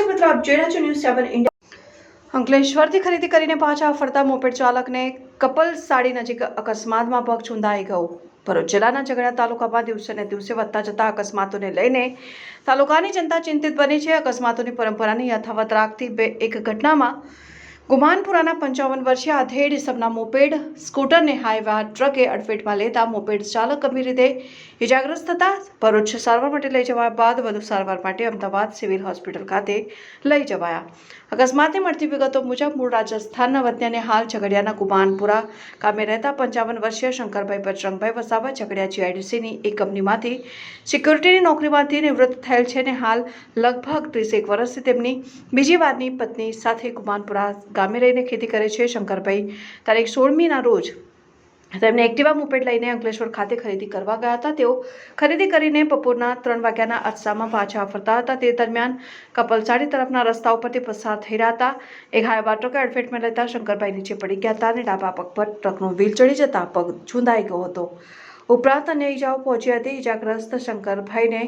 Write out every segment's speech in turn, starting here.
મિત્રો, આપ જોઈ રહ્યા છો ન્યૂઝ સેવન ઇન્ડિયા અંકલેશ્વરથી ખરીદી કરીને પાછા ફરતા મોપેડ ચાલકને કપલ સાડી નજીક અકસ્માતમાં પગ ચૂંધાઈ ગયો. ભરૂચ જિલ્લાના ઝઘડા તાલુકામાં દિવસે ને દિવસે વધતા જતા અકસ્માતોને લઈને તાલુકાની જનતા ચિંતિત બની છે. અકસ્માતોની પરંપરાની યથાવત રાખતી બે એક ઘટનામાં ગુમાનપુરાના પંચાવન વર્ષીય આધેડ ઇસમના મોપેડ સ્કૂટરને હાઈવા ટ્રકે અડફેટમાં લેતા મોપેડ ચાલક ગંભીર રીતે ઇજાગ્રસ્ત થતા ભરૂચ સારવાર માટે લઈ જવાયા બાદ વધુ સારવાર માટે અમદાવાદ સિવિલ હોસ્પિટલ ખાતે લઈ જવાયા. અકસ્માતની મળતી વિગતો મુજબ મૂળ રાજસ્થાનના વતનીને હાલ ઝઘડિયાના ગુમાનપુરા ગામે રહેતા પંચાવન વર્ષીય શંકરભાઈ બજરંગભાઈ વસાવા ઝઘડિયા જીઆઈડીસીની એક કંપનીમાંથી સિક્યુરિટીની નોકરીમાંથી નિવૃત્ત થયેલ છે અને હાલ લગભગ ત્રીસેક વર્ષથી તેમની બીજી વારની પત્ની સાથે ગુમાનપુરા ગામે રહીને ખેતી કરે છે શંકરભાઈ. તારીખ સોળમીના રોજ તેમને એક્ટિવા મુપેટ લઈને અંકલેશ્વર ખાતે ખરીદી કરવા ગયા હતા. તેઓ ખરીદી કરીને બપોરના ત્રણ વાગ્યાના અરસામાં પાછા ફરતા હતા. તે દરમિયાન કપલસાડી તરફના રસ્તા ઉપરથી પસાર થઈ રહ્યા હતા. એક હાઈવા ટ્રકે અડફેટમાં લેતા શંકરભાઈ નીચે પડી ગયા હતા અને ડાબા પગ પર ટ્રકનો વ્હીલ ચડી જતા પગ છૂંદાઈ ગયો હતો. ઉપરાંત અન્ય ઈજાઓ પહોંચી હતી. ઈજાગ્રસ્ત શંકરભાઈને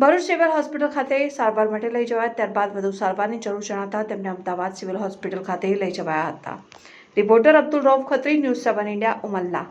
ભરૂચ સિવિલ હોસ્પિટલ ખાતે સારવાર માટે લઈ જવાયા, ત્યારબાદ વધુ સારવારની જરૂર જણાતા તેમને અમદાવાદ સિવિલ હોસ્પિટલ ખાતે લઈ જવાયા હતા. Reporter Abdul Rauf Khatri, news seven India, Umalla.